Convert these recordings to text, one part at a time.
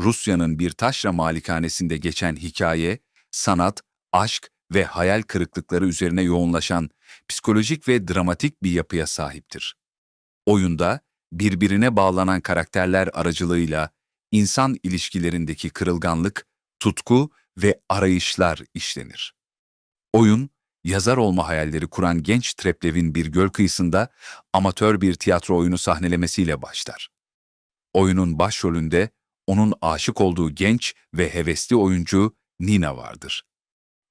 Rusya'nın bir taşra malikanesinde geçen hikaye, sanat, aşk ve hayal kırıklıkları üzerine yoğunlaşan psikolojik ve dramatik bir yapıya sahiptir. Oyunda birbirine bağlanan karakterler aracılığıyla insan ilişkilerindeki kırılganlık, tutku ve arayışlar işlenir. Oyun, yazar olma hayalleri kuran genç Treplev'in bir göl kıyısında amatör bir tiyatro oyunu sahnelemesiyle başlar. Oyunun başrolünde onun aşık olduğu genç ve hevesli oyuncu Nina vardır.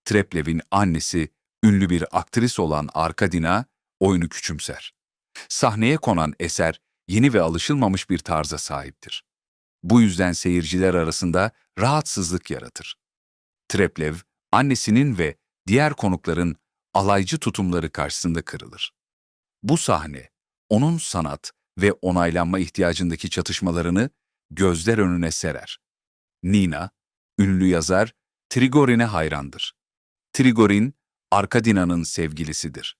Treplev'in annesi, ünlü bir aktris olan Arkadina, oyunu küçümser. Sahneye konan eser, yeni ve alışılmamış bir tarza sahiptir. Bu yüzden seyirciler arasında rahatsızlık yaratır. Treplev, annesinin ve diğer konukların alaycı tutumları karşısında kırılır. Bu sahne, onun sanat ve onaylanma ihtiyacındaki çatışmalarını gözler önüne serer. Nina, ünlü yazar, Trigorin'e hayrandır. Trigorin, Arkadina'nın sevgilisidir.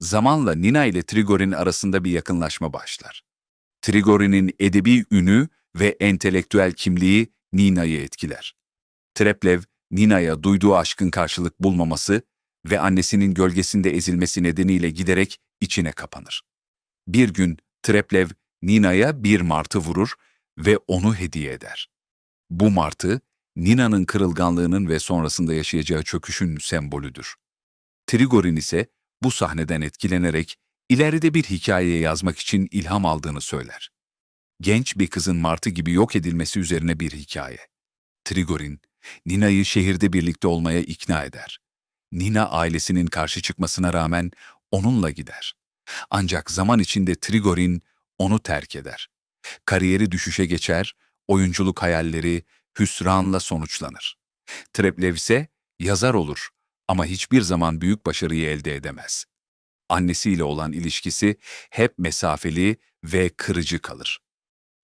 Zamanla Nina ile Trigorin arasında bir yakınlaşma başlar. Trigorin'in edebi ünü ve entelektüel kimliği Nina'yı etkiler. Treplev, Nina'ya duyduğu aşkın karşılık bulmaması ve annesinin gölgesinde ezilmesi nedeniyle giderek içine kapanır. Bir gün Treplev, Nina'ya bir martı vurur ve onu hediye eder. Bu martı, Nina'nın kırılganlığının ve sonrasında yaşayacağı çöküşün sembolüdür. Trigorin ise bu sahneden etkilenerek ileride bir hikaye yazmak için ilham aldığını söyler. Genç bir kızın martı gibi yok edilmesi üzerine bir hikaye. Trigorin, Nina'yı şehirde birlikte olmaya ikna eder. Nina ailesinin karşı çıkmasına rağmen onunla gider. Ancak zaman içinde Trigorin onu terk eder. Kariyeri düşüşe geçer, oyunculuk hayalleri hüsranla sonuçlanır. Treplev ise yazar olur ama hiçbir zaman büyük başarıyı elde edemez. Annesiyle olan ilişkisi hep mesafeli ve kırıcı kalır.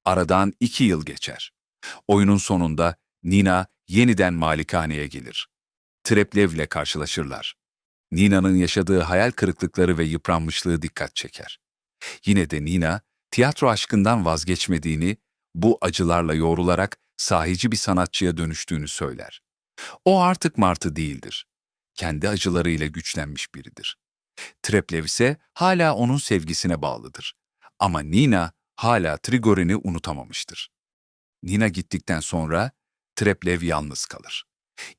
Aradan iki yıl geçer. Oyunun sonunda Nina yeniden malikaneye gelir. Treplev'le karşılaşırlar. Nina'nın yaşadığı hayal kırıklıkları ve yıpranmışlığı dikkat çeker. Yine de Nina, tiyatro aşkından vazgeçmediğini, bu acılarla yoğrularak sahici bir sanatçıya dönüştüğünü söyler. O artık Martı değildir. Kendi acılarıyla güçlenmiş biridir. Treplev ise hala onun sevgisine bağlıdır. Ama Nina hala Trigorin'i unutamamıştır. Nina gittikten sonra Treplev yalnız kalır.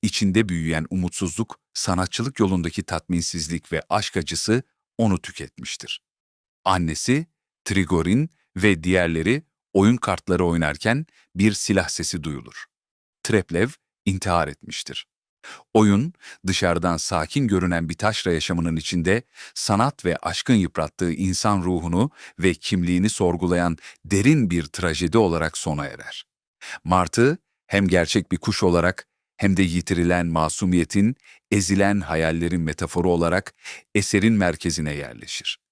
İçinde büyüyen umutsuzluk, sanatçılık yolundaki tatminsizlik ve aşk acısı onu tüketmiştir. Annesi, Trigorin ve diğerleri oyun kartları oynarken bir silah sesi duyulur. Treplev intihar etmiştir. Oyun, dışarıdan sakin görünen bir taşra yaşamının içinde sanat ve aşkın yıprattığı insan ruhunu ve kimliğini sorgulayan derin bir trajedi olarak sona erer. Martı, hem gerçek bir kuş olarak hem de yitirilen masumiyetin, ezilen hayallerin metaforu olarak eserin merkezine yerleşir.